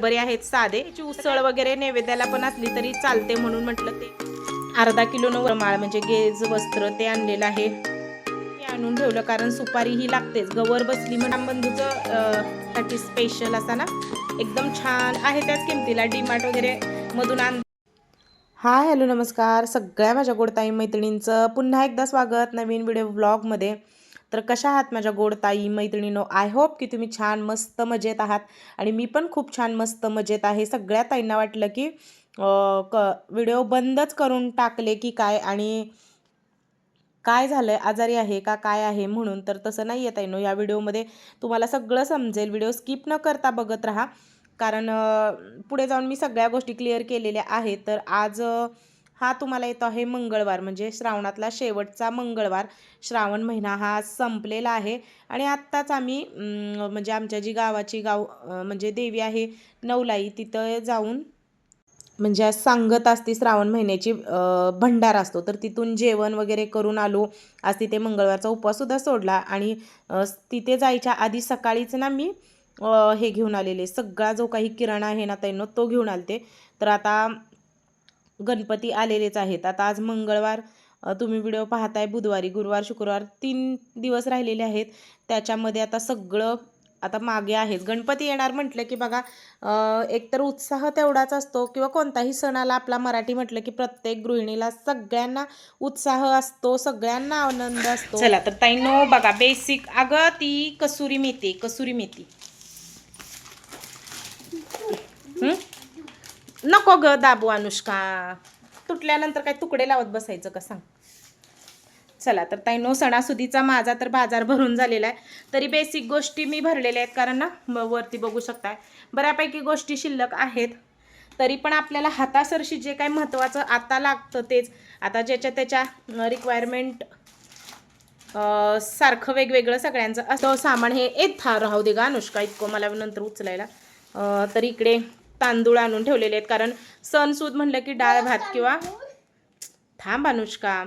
बरे आहेत साधे. याची उसळ वगैरे नैवेद्याला पण असली तरी चालते म्हणून म्हटलं ते. अर्धा किलो न माळ म्हणजे गेज वस्त्र ते आणलेलं आहे. ते आणून ठेवलं कारण सुपारी ही लागतेच. गवर बसली म्हणून बंधूचं साठी स्पेशल असा ना? एकदम छान आहे त्याच किमतीला. डीमार्ट वगैरे मधून आण हाय हॅलो नमस्कार. सगळ्या माझ्या गोडताई मैत्रिणींचं पुन्हा एकदा स्वागत नवीन व्हिडिओ ब्लॉगमध्ये तर कशा आहात माझ्या गोड ताई मैत्रिणीनो? आय होप की तुम्ही छान मस्त मजेत आहात. आणि मी पण खूप छान मस्त मजेत आहे. सगळ्या ताईंना वाटलं की क व्हिडिओ बंदच करून टाकले की काय आणि काय झालं आहे आजारी आहे का? काय आहे? म्हणून तर तसं नाही येत आहे नो या व्हिडिओमध्ये तुम्हाला सगळं समजेल. व्हिडिओ स्किप न करता बघत राहा. कारण पुढे जाऊन मी सगळ्या गोष्टी क्लिअर केलेल्या आहेत. तर आज हा तुम्हाला येतो आहे मंगळवार म्हणजे श्रावणातला शेवटचा मंगळवार. श्रावण महिना हा संपलेला आहे. आणि आत्ताच आम्ही म्हणजे आमच्या जी गावाची गाव म्हणजे देवी आहे नवलाई तिथं जाऊन म्हणजे आज सांगत असते श्रावण महिन्याची भंडार असतो. तर तिथून जेवण वगैरे करून आलो. आज तिथे मंगळवारचा उपवाससुद्धा सोडला. आणि तिथे जायच्या आधी सकाळीच ना मी हे घेऊन आलेले. सगळा जो काही किराणा आहे ना त्यांनो तो घेऊन आलते. तर आता गणपती आलेलेच आहेत. आता आज मंगळवार तुम्ही व्हिडिओ पाहताय बुधवारी गुरुवार शुक्रवार तीन दिवस राहिलेले आहेत. त्याच्यामध्ये आता सगळं आता मागे आहेच गणपती येणार म्हटलं की बघा एकतर उत्साह तेवढाच असतो किंवा कोणताही सणाला आपला मराठी म्हटलं की प्रत्येक गृहिणीला सगळ्यांना उत्साह असतो सगळ्यांना आनंद असतो. चला तर ताई नो बघा बेसिक अगं ती कसुरी मेथी कसुरी मेथी. नको ग दाबू अनुष्का. तुटल्यानंतर काय तुकडे लावत बसायचं का सांग. चला तर ताईनो सणासुदीचा माझा तर बाजार भरून झालेला आहे. तरी बेसिक गोष्टी मी भरलेल्या आहेत कारण ना वरती बघू शकताय. बऱ्यापैकी गोष्टी शिल्लक आहेत. तरी पण आपल्याला हातासरशी जे काही महत्त्वाचं आता लागतं तेच. आता ज्याच्या त्याच्या रिक्वायरमेंट सारखं वेगवेगळं सगळ्यांचं असं सामान हे येत. था राहू दे गा अनुष्का इतकं मला नंतर उचलायला. तर इकडे तांदूळ आणून ठेवलेले आहेत. कारण सणसूद म्हणलं की डाळ भात किंवा थांब अनुष्का.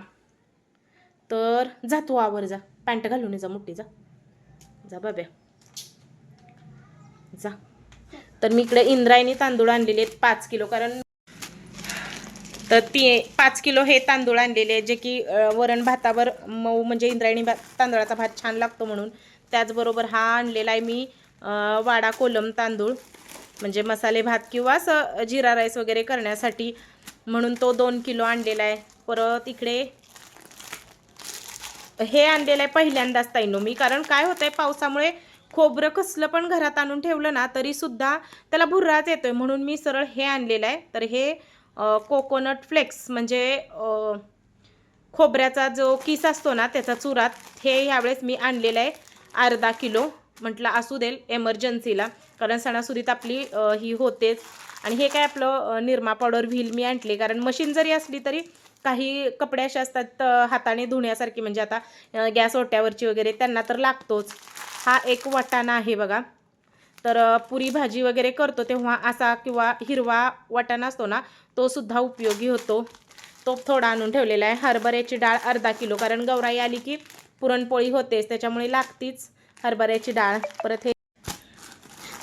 तर जा तू आवर जा. पॅन्ट घालून ये जा मोठी जा. जा बाब्या. जा. तर मी इकडे इंद्रायणी तांदूळ आणलेले आहेत पाच किलो. कारण तर ती पाच किलो हे तांदूळ आणलेले आहेत जे की वरण भातावर मऊ म्हणजे इंद्रायणी भात तांदळाचा भात छान लागतो म्हणून. त्याचबरोबर हा आणलेला आहे मी वाडा कोलम तांदूळ. म्हणजे मसाले भात किंवा असं जिरा राईस वगैरे करण्यासाठी म्हणून तो दोन किलो आणलेला आहे. परत इकडे हे आणलेलं आहे पहिल्यांदाच ताईनो मी. कारण काय होतंय पावसामुळे खोबरं कसलं पण घरात आणून ठेवलं ना तरीसुद्धा त्याला भुर्राच आहे म्हणून मी सरळ हे आणलेलं आहे. तर हे कोकोनट फ्लेक्स म्हणजे खोबऱ्याचा जो किस असतो ना त्याचा चुरात हे ह्यावेळेस मी आणलेलं आहे. अर्धा किलो म्हटलं असू देल एमर्जन्सीला कारण सणासुदीत आपली ही होतेच. आणि हे काय आपलं निरमा पावडर व्हील मी आणले. कारण मशीन जरी असली तरी काही कपडे असे असतात हाताने धुण्यासारखी. म्हणजे आता गॅस ओट्यावरची वगैरे त्यांना तर लागतोच. हा एक वाटाणा आहे बघा. तर पुरी भाजी वगैरे करतो तेव्हा असा किंवा हिरवा वाटाणा असतो ना तो सुद्धा उपयोगी होतो. तो थोडा आणून ठेवलेला आहे. हरभऱ्याची डाळ अर्धा किलो. कारण गौराई आली की पुरणपोळी होतेच. त्याच्यामुळे लागतीच हरभऱ्याची डाळ. परत हे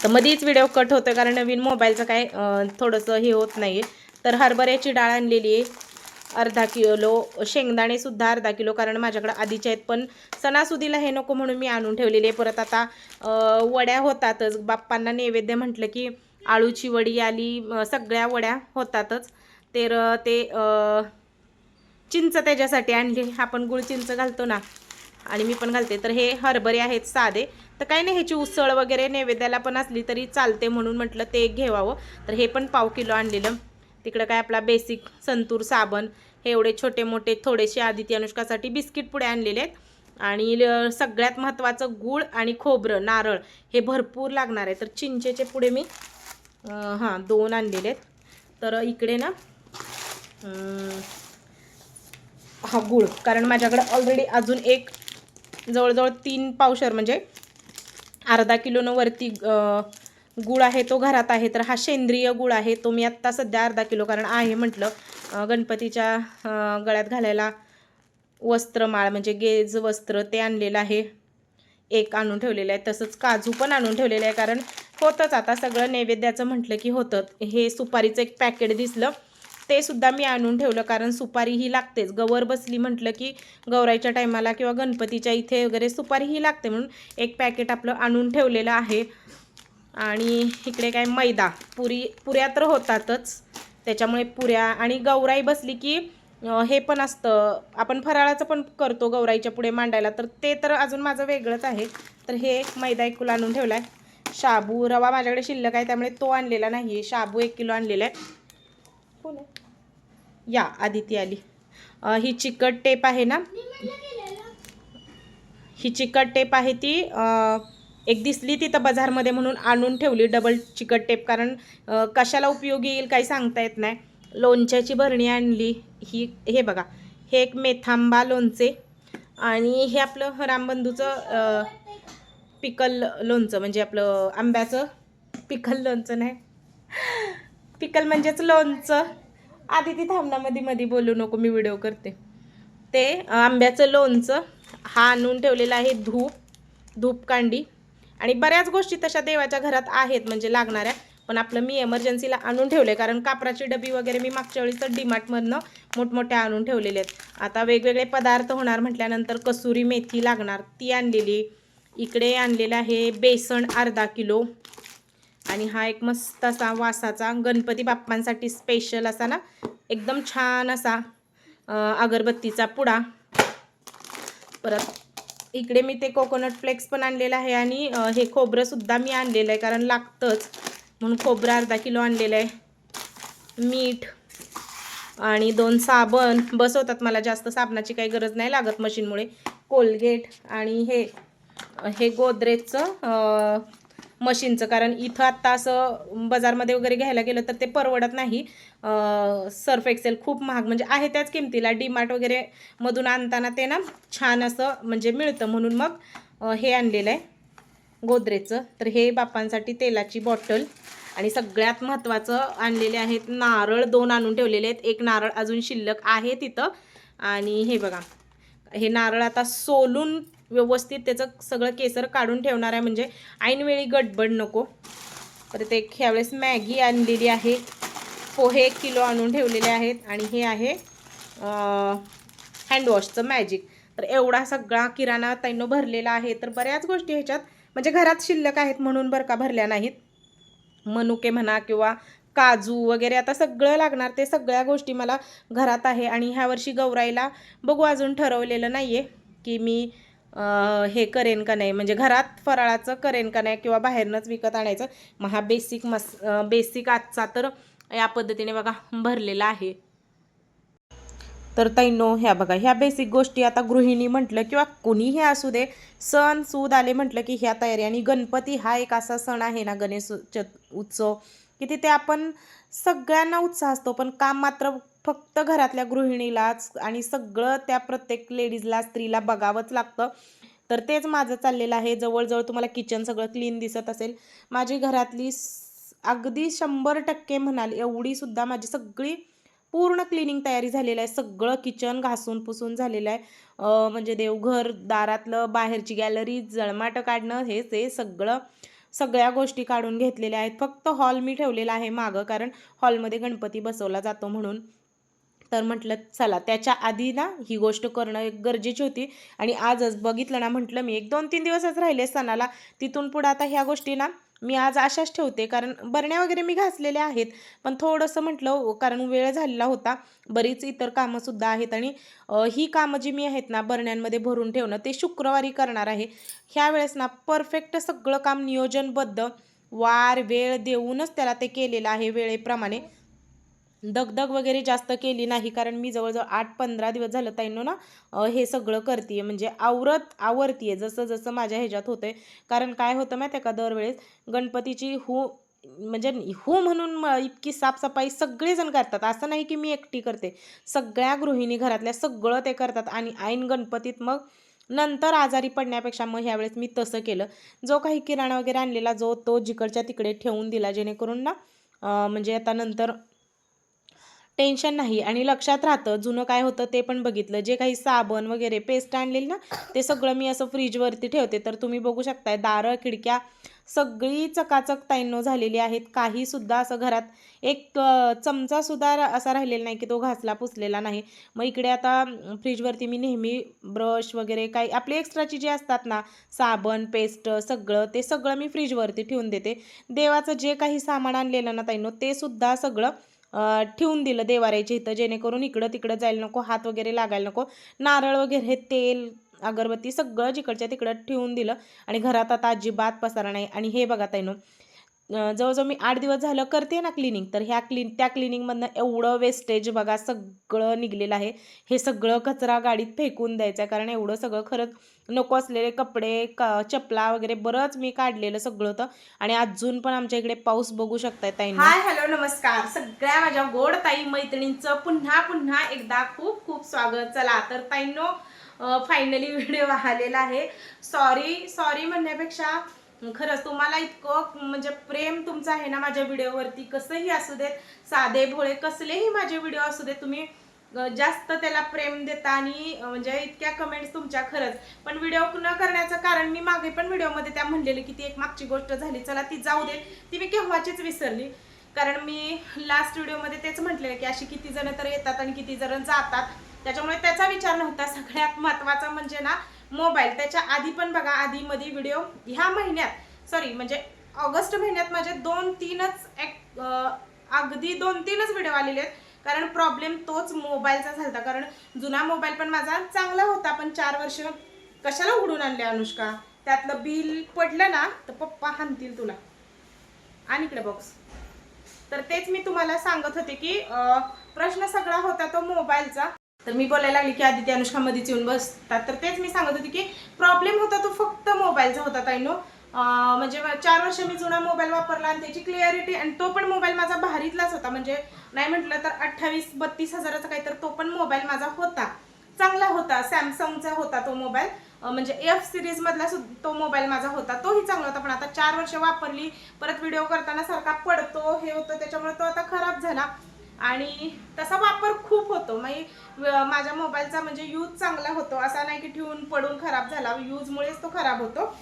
तर मध्येच व्हिडिओ कट होतो कारण नवीन मोबाईलचं काय थोडंसं हे होत नाही आहे तर हरभऱ्याची डाळ आणलेली आहे. अर्धा किलो शेंगदाणेसुद्धा अर्धा किलो कारण माझ्याकडे आधीचे आहेत पण सणासुदीला हे नको म्हणून मी आणून ठेवलेली आहे. परत आता वड्या होतातच. बाप्पांना नैवेद्य म्हटलं की आळूची वडी आली सगळ्या वड्या होतातच. तर ते चिंच त्याच्यासाठी आणली. आपण गुळ चिंच घालतो ना आणि मी पण घालते. तर हे हरभरे आहेत साधे. तर काही नाही ह्याची उसळ वगैरे नैवेद्याला पण असली तरी चालते म्हणून म्हटलं ते एक घेवावं. तर हे पण पाव किलो आणलेलं. तिकडं काय आपला बेसिक संतूर साबण हे एवढे छोटे मोठे थोडेसे आदित्य अनुष्कासाठी बिस्किट पुढे आणलेले आहेत. आणि सगळ्यात महत्त्वाचं गूळ आणि खोबरं नारळ हे भरपूर लागणार आहे. तर चिंचेचे पुढे मी हां दोन आणलेले आहेत. तर इकडे ना हा गूळ. कारण माझ्याकडे ऑलरेडी अजून एक जवळजवळ तीन पावशर म्हणजे अर्धा किलोनं वरती गूळ आहे तो घरात आहे तर हा सेंद्रिय गूळ आहे तो मी आत्ता सध्या अर्धा किलो कारण आहे म्हटलं गणपतीच्या गळ्यात घालायला वस्त्रमाळ म्हणजे गेज वस्त्र ते आणलेलं आहे एक आणून ठेवलेलं आहे तसंच काजू पण आणून ठेवलेलं आहे कारण होतंच आता सगळं नैवेद्याचं म्हटलं की होतं हे सुपारीचं एक पॅकेट दिसलं ते सुद्धा मी आणून ठेवलं कारण सुपारी ही लागतेच. गवर बसली म्हटलं की गौराईच्या टायमाला किंवा गणपतीच्या इथे वगैरे सुपारी ही लागते म्हणून एक पॅकेट आपलं आणून ठेवलेलं आहे. आणि इकडे काय मैदा. पुरी पुऱ्या तर होतातच. त्याच्यामुळे पुऱ्या आणि गौराई बसली की हे पण असतं. आपण फराळाचं पण करतो गौराईच्या पुढे मांडायला. तर ते तर अजून माझं वेगळंच आहे. तर हे एक मैदा एक किलो आणून ठेवला आहे शाबू रवा माझ्याकडे शिल्लक आहे त्यामुळे तो आणलेला नाही आहे शाबू एक किलो आणलेला आहे. कोण आहे? या आदिती आली. ही चिकट टेप आहे ना? ही चिकट टेप आहे ती एक दिसली तिथं बाजारमध्ये म्हणून आणून ठेवली डबल चिकट टेप. कारण कशाला उपयोगी येईल काही सांगता येत नाही. लोणच्याची भरणी आणली ही हे बघा हे एक मेथांबा लोणचे आणि हे आपलं रामबंधूचं पिकल लोणचं म्हणजे आपलं आंब्याचं पिकल लोणचं नाही. पिकल म्हणजेच लोणचं. आधी ती थांबण्यामध्ये मध्ये बोलू नको मी व्हिडिओ करते. ते आंब्याचं लोणचं हा आणून ठेवलेला आहे धूप धूपकांडी आणि बऱ्याच गोष्टी तशा देवाच्या घरात आहेत म्हणजे लागणाऱ्या. पण आपलं मी एमर्जन्सीला आणून ठेवले कारण कापराची डबी वगैरे मी मागच्या वेळी तर डीमार्टमधनं मोठमोठ्या आणून ठेवलेले आहेत आता वेगवेगळे पदार्थ होणार म्हटल्यानंतर कसुरी मेथी लागणार ती आणलेली. इकडे आणलेलं आहे बेसन अर्धा किलो. आणि हा एक मस्त असा वासाचा गणपती बाप्पांसाठी स्पेशल असा ना एकदम छान असा अगरबत्तीचा पुडा. परत इकडे मी ते कोकोनट फ्लेक्स पण आणलेलं आहे आणि हे खोबरंसुद्धा मी आणलेलं आहे कारण लागतंच. म्हणून खोबरं अर्धा किलो आणलेलं आहे. मीठ आणि दोन साबण. बसवतात मला जास्त साबणाची काही गरज नाही लागत मशीनमुळे कोलगेट आणि हे हे गोदरेजचं मशीनचं. कारण इथं आत्ता असं बाजारमध्ये वगैरे घ्यायला गेलं तर ते परवडत नाही. सर्फ एक्सेल खूप महाग. म्हणजे आहे त्याच किमतीला. डीमार्ट वगैरे मधून आणताना ते ना छान असं म्हणजे मिळतं. म्हणून मग हे आणलेलं आहे. गोदरेजचं. तर हे बापांसाठी तेलाची बॉटल आणि सगळ्यात महत्त्वाचं आणलेले आहेत नारळ. दोन आणून ठेवलेले आहेत. एक नारळ अजून शिल्लक आहे तिथं. आणि हे बघा. हे नारळ आता सोलून व्यवस्थित त्याचं सगळं केसर काढून ठेवणार आहे. म्हणजे ऐनवेळी गडबड नको. परत एक ह्यावेळेस मॅगी आणलेली आहे. हो, पोहे एक किलो आणून ठेवलेले आहेत. आणि हे आहे हँडवॉशचं मॅजिक. तर एवढा सगळा किराणा तैनो भरलेला आहे. तर बऱ्याच गोष्टी ह्याच्यात म्हणजे घरात शिल्लक आहेत म्हणून बरं का भरल्या नाहीत. मनुके म्हणा किंवा काजू वगैरे आता सगळं लागणार. ते सगळ्या गोष्टी मला घरात आहे. आणि ह्या वर्षी गौराईला बघू अजून ठरवलेलं नाही आहे की मी हे करेन का नाही? म्हणजे घरात फराळाचं करेन का नाही किंवा बाहेरनंच विकत आणायचं? मग हा बेसिक मस बेसिक आजचा तर या पद्धतीने बघा भरलेला आहे. तर तैनो ह्या बघा ह्या बेसिक गोष्टी आता गृहिणी म्हटलं किंवा कोणीही असू दे सण सूद आले म्हटलं की ह्या तयारी. आणि गणपती हा एक असा सण आहे ना गणेश उत्सव की तिथे आपण सगळ्यांना उत्साह असतो पण काम मात्र फक्त घरातल्या गृहिणीलाच आणि सगळं त्या प्रत्येक लेडीजला स्त्रीला बघावंच लागतं. तर तेच माझं चाललेलं आहे. जवळजवळ तुम्हाला किचन सगळं क्लीन दिसत असेल. माझी घरातली अगदी शंभर टक्के म्हणाल एवढीसुद्धा माझी सगळी पूर्ण क्लिनिंग तयारी झालेलं आहे. सगळं किचन घासून पुसून झालेलं आहे. म्हणजे देवघर दारातलं बाहेरची गॅलरी जळमाटं काढणं हे ते सगळं सगळ्या गोष्टी काढून घेतलेल्या आहेत. फक्त हॉल मी ठेवलेला आहे मागं कारण हॉलमध्ये गणपती बसवला जातो म्हणून. तर म्हटलं चला त्याच्या आधी ना ही गोष्ट करणं एक गरजेची होती. आणि आजच बघितलं ना म्हटलं मी एक दोन तीन दिवसच राहिले सणाला. तिथून पुढं आता ह्या गोष्टी ना मी आज अशाच ठेवते. कारण बरण्या वगैरे मी घासलेल्या आहेत. पण थोडंसं म्हटलं कारण वेळ झालेला होता. बरीच इतर कामंसुद्धा आहेत. आणि ही कामं जी मी आहेत ना बरण्यांमध्ये भरून ठेवणं ते शुक्रवारी करणार आहे. ह्या वेळेस ना परफेक्ट सगळं काम नियोजनबद्ध वार वेळ देऊनच त्याला ते केलेलं आहे वेळेप्रमाणे. दगदग वगैरे जास्त केली नाही कारण मी जवळजवळ आठ पंधरा दिवस झालं ताईंनो ना हे सगळं करते म्हणजे आवरत आवरतीये जसं जसं माझ्या ह्याच्यात होतंय. कारण काय होतं माहिती आहे का दरवेळेस गणपतीची हू म्हणजे हू म्हणून इतकी साफसफाई सगळेजण करतात. असं नाही की मी एकटी करते. सगळ्या गृहिणी घरातल्या सगळं ते करतात आणि ऐन गणपतीत मग नंतर आजारी पडण्यापेक्षा मग ह्यावेळेस मी तसं केलं. जो काही किराणा वगैरे आणलेला जो तो जिकडच्या तिकडे ठेवून दिला जेणेकरून ना म्हणजे आता नंतर टेन्शन नाही. आणि लक्षात राहतं जुनं काय होतं ते पण बघितलं. जे काही साबण वगैरे पेस्ट आणलेली ना ते सगळं मी असं फ्रीजवरती ठेवते. तर तुम्ही बघू शकताय दारं खिडक्या सगळी चकाचक ताईनो झालेली आहेत. काही सुद्धा असं घरात एक चमचा सुद्धा असा राहिलेला नाही की तो घासला पुसलेला नाही. मग इकडे आता फ्रीजवरती मी नेहमी ब्रश वगैरे काही आपले एक्स्ट्राची जे असतात ना साबण पेस्ट सगळं ते सगळं मी फ्रीजवरती ठेवून देते. देवाचं जे काही सामान आणलेलं ना ताईंनो ते सुद्धा सगळं ठेवून दिलं देवाऱ्याच्या इथं जेणेकरून इकडं तिकडं जायला नको हात वगैरे लागायला नको. नारळ वगैरे तेल अगरबत्ती सगळं जिकडच्या तिकडं ठेवून दिलं. आणि घरात आता अजिबात पसारा नाही. आणि हे बघा ताईनो जवळजवळ मी आठ दिवस झालं करते ना क्लिनिंग तर ह्या क्लिन त्या क्लिनिंगमधनं एवढं वेस्टेज बघा सगळं निघलेलं आहे. हे सगळं कचरा गाडीत फेकून द्यायचं आहे कारण एवढं सगळं खरंच नको असलेले कपडे क चपला वगैरे बरंच मी काढलेलं सगळं होतं आणि अजून पण आमच्या इकडे पाऊस बघू शकताय ताई हाय हॅलो नमस्कार. सगळ्या माझ्या गोड ताई मैत्रिणींचं पुन्हा पुन्हा एकदा खूप खूप स्वागत. चला तर ताईंनो फायनली व्हिडिओ आलेला आहे. सॉरी सॉरी म्हणण्यापेक्षा खरंच तुम्हाला इतकं म्हणजे प्रेम तुमचं आहे ना माझ्या व्हिडिओवरती. कसंही असू देत साधे भोळे कसलेही माझे व्हिडिओ असू देत तुम्ही जास्त त्याला प्रेम देता आणि म्हणजे इतक्या कमेंट्स तुमच्या खरंच. पण व्हिडिओ न करण्याचं कारण मी मागे पण व्हिडिओमध्ये त्या म्हणलेले की ती एक मागची गोष्ट झाली चला ती जाऊ दे. ती मी केव्हाचीच विसरली. कारण मी लास्ट व्हिडिओमध्ये तेच म्हटलेलं की अशी किती जण तर येतात आणि किती जण जातात. त्याच्यामुळे त्याचा विचार नव्हता. सगळ्यात महत्त्वाचा म्हणजे ना मोबाईल. त्याच्या आधी पण बघा आधी मध्ये व्हिडिओ ह्या महिन्यात सॉरी म्हणजे ऑगस्ट महिन्यात माझे दोन तीनच एक अगदी दोन तीनच व्हिडिओ आलेले आहेत. कारण प्रॉब्लेम तोच मोबाईलचा झाला कारण जुना मोबाईल पण माझा चांगला होता पण चार वर्ष कशाला उघडून आणले अनुष्का? त्यातलं बिल पडलं ना तर पप्पा हाणतील तुला. आणि इकडे बॉक्स तर तेच मी तुम्हाला सांगत होते की प्रश्न सगळा होता तो मोबाईलचा. तर मी बोलायला लागली की आदित्य अनुष्का मध्येच येऊन बसतात. तर तेच मी सांगत होती की प्रॉब्लेम होता तो फक्त मोबाईलचा होता ताईनो. म्हणजे चार वर्ष मी जुना मोबाईल वापरला आणि त्याची क्लिअरिटी आणि तो पण मोबाईल माझा भारीतलाच होता. म्हणजे नाही म्हटलं तर अठ्ठावीस बत्तीस हजाराचा काही तर तो पण मोबाईल माझा होता. चांगला होता. सॅमसंगचा होता तो मोबाईल. म्हणजे एफ सिरीज मधला सुद्धा तो मोबाईल माझा होता. तोही चांगला होता. पण आता चार वर्ष वापरली. परत व्हिडिओ करताना सारखा पडतो हे होतं त्याच्यामुळे तो आता खराब झाला. आणि तसा वापर खूप होतो. म्हणजे, मग माझ्या मोबाईलचा म्हणजे यूज चांगला होतो. असा नाही की ठेवून पडून खराब झाला. यूजमुळेच तो खराब होतो.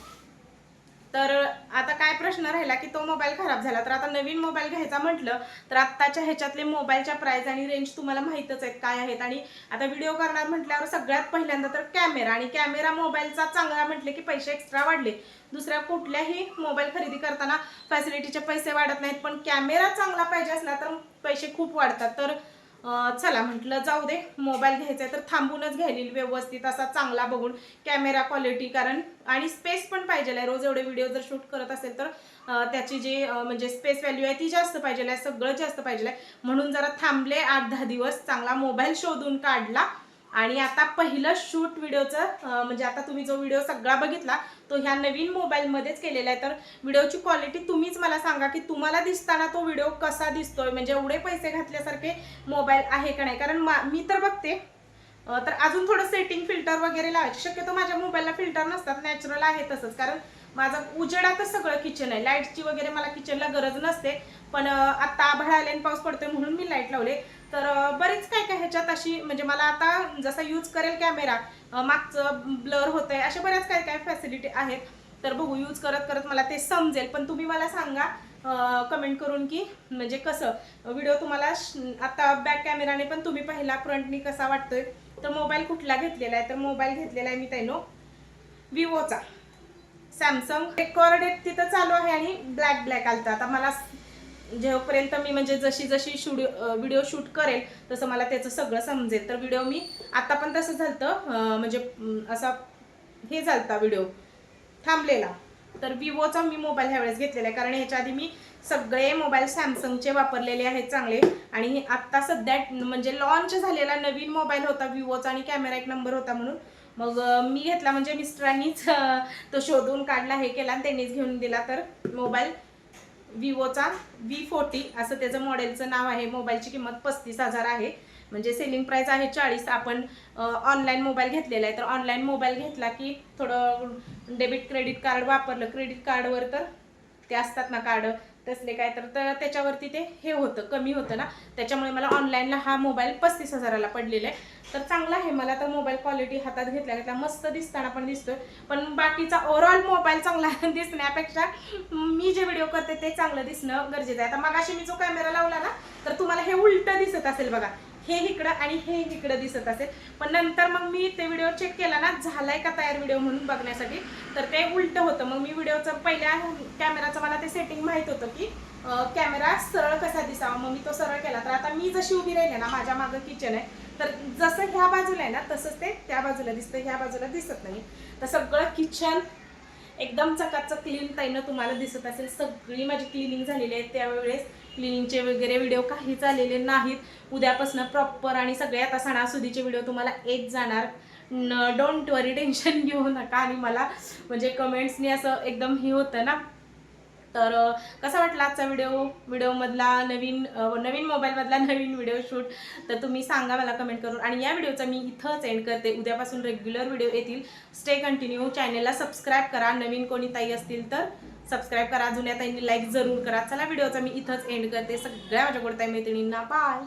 तर आता काय प्रश्न राहिला की तो मोबाईल खराब झाला. तर आता नवीन मोबाईल घ्यायचा म्हटलं तर आत्ताच्या ह्याच्यातले मोबाईलच्या प्राईज आणि रेंज तुम्हाला माहीतच आहेत काय आहेत. आणि आता व्हिडिओ करणार म्हटल्यावर सगळ्यात पहिल्यांदा तर कॅमेरा आणि कॅमेरा मोबाईलचा चांगला म्हटले की पैसे एक्स्ट्रा वाढले. दुसऱ्या कुठल्याही मोबाईल खरेदी करताना फॅसिलिटीचे पैसे वाढत नाहीत पण कॅमेरा चांगला पाहिजे असला तर पैसे खूप वाढतात. तर चला म्हटलं जाऊ दे मोबाईल घ्यायचा आहे तर थांबूनच घ्यायली व्यवस्थित असा चांगला बघून कॅमेरा क्वालिटी कारण आणि स्पेस पण पाहिजे आहे रोज एवढे व्हिडिओ जर शूट करत असेल तर त्याची जी म्हणजे स्पेस व्हॅल्यू आहे ती जास्त पाहिजे आहे सगळं जास्त पाहिजे आहे म्हणून जरा थांबले आठ दहा दिवस चांगला मोबाईल शोधून काढला. आणि आता पहिलं शूट व्हिडिओचं म्हणजे आता तुम्ही जो व्हिडिओ सगळा बघितला तो ह्या नवीन मोबाईलमध्येच केलेला आहे. तर व्हिडिओची क्वालिटी तुम्हीच मला सांगा की तुम्हाला दिसताना तो व्हिडिओ कसा दिसतोय? म्हणजे एवढे पैसे घातल्यासारखे मोबाईल आहे का नाही? कारण मा- मी तर बघते. तर अजून थोडं सेटिंग फिल्टर वगैरे लावायचे शक्यतो माझ्या मोबाईलला फिल्टर नसतात. नॅचरल आहे तसंच. कारण माझं उजेडातच सगळं किचन आहे. लाईटची वगैरे मला किचनला गरज नसते. पण आत्ता आभाळ आले आणि पाऊस पडतोय म्हणून मी लाइट लावले. तर बरेच बरीच काय काय ह्याच्यात अशी म्हणजे मला आता जसा यूज करेल कॅमेरा मागचं ब्लर होत आहे अशा बऱ्याच काय काय फॅसिलिटी आहेत. तर बघू यूज करत करत मला ते समजेल. पण तुम्ही मला सांगा कमेंट करून की म्हणजे कसं? व्हिडिओ तुम्हाला श- आता बॅक कॅमेराने पण तुम्ही पाहिला फ्रंटनी कसा वाटतोय? तर मोबाईल कुठला घेतलेला आहे? तर मोबाईल घेतलेला आहे मी त्यानो विवोचा सॅमसंग रेकॉर्ड तिथं चालू आहे आणि ब्लॅक ब्लॅक आलतं. आता मला जेव्हापर्यंत मी म्हणजे जशी जशी शूडिओ व्हिडिओ शूट करेल तसं मला त्याचं सगळं समजेल. तर व्हिडिओ मी आता पण तसं झालं म्हणजे असा हे झालता व्हिडिओ थांबलेला. तर विवोचा मी मोबाईल ह्यावेळेस घेतलेला आहे. कारण ह्याच्या आधी मी सगळे मोबाईल सॅमसंगचे वापरलेले आहेत चांगले. आणि हे आत्ता सध्या म्हणजे लॉन्च झालेला नवीन मोबाईल होता विवोचा आणि कॅमेरा एक नंबर होता म्हणून. मग मी घेतला. म्हणजे मिस्टरांनीच तो शोधून काढला हे केला आणि त्यांनीच घेऊन दिला. तर मोबाईल विवोचा वी फोर्टी असं त्याचं मॉडेलचं नाव आहे. मोबाईलची किंमत पस्तीस हजार आहे. म्हणजे सेलिंग प्राईस आहे चाळीस. आपण ऑनलाईन मोबाईल घेतलेला आहे. तर ऑनलाईन मोबाईल घेतला की थोडं डेबिट क्रेडिट कार्ड वापरलं. क्रेडिट कार्डवर तर ते असतात ना कार्ड तसले काय तर तर त्याच्यावरती ते हे होतं कमी होतं ना. त्याच्यामुळे मला ऑनलाईनला हा मोबाईल पस्तीस हजाराला पडलेला आहे. तर चांगला आहे मला तर मोबाईल क्वालिटी हातात घेतला घेतला. मस्त दिसताना पण दिसतोय. पण बाकीचा ओव्हरऑल मोबाईल चांगला दिसण्यापेक्षा मी जे व्हिडिओ करते ते चांगलं दिसणं गरजेचं आहे. आता मगाशी मी जो कॅमेरा लावला ना तर तुम्हाला हे उलटं दिसत असेल बघा. हे इकडं आणि हे इकडं दिसत असेल. पण नंतर मग मी ते व्हिडिओ चेक केला ना झालाय का तयार व्हिडिओ म्हणून बघण्यासाठी? तर ते उलटं होतं. मग मी व्हिडिओचं पहिल्या कॅमेराचं मला ते सेटिंग माहीत होतं की कॅमेरा सरळ कसा दिसावा? मग मी तो सरळ केला. तर आता मी जशी उभी राहिले ना माझ्या मागं किचन आहे. तर जसं ह्या बाजूला आहे ना तसंच ते त्या बाजूला दिसतं. ह्या बाजूला दिसत नाही. तर सगळं किचन एकदम चकाचक क्लीन ताईनं तुम्हाला दिसत असेल. सगळी माझी क्लिनिंग झालेली आहे त्यावेळेस. क्लिनिंगचे वगैरे व्हिडिओ काहीच आलेले नाहीत. उद्यापासून प्रॉपर आणि सगळे आता सणासुदीचे व्हिडिओ तुम्हाला येत जाणार. डोंट वरी टेन्शन घेऊ नका. आणि मला म्हणजे कमेंट्सनी असं एकदम हे होतं ना. तर कसा वाटला आजचा व्हिडिओ? व्हिडिओमधला नवीन नवीन मोबाईलमधला नवीन व्हिडिओ शूट तर तुम्ही सांगा मला कमेंट करून. आणि या व्हिडिओचा मी इथंच एंड करते. उद्यापासून रेग्युलर व्हिडिओ येतील. स्टे कंटिन्यू चॅनेलला सबस्क्राईब करा. नवीन कोणी ताई असतील तर. सबस्क्राईब करा जुन्या ताईंनी लाईक जरूर करा. चला व्हिडिओचा मी इथंच एंड करते. सगळ्या माझ्या गोडताई मैत्रिणींना बाय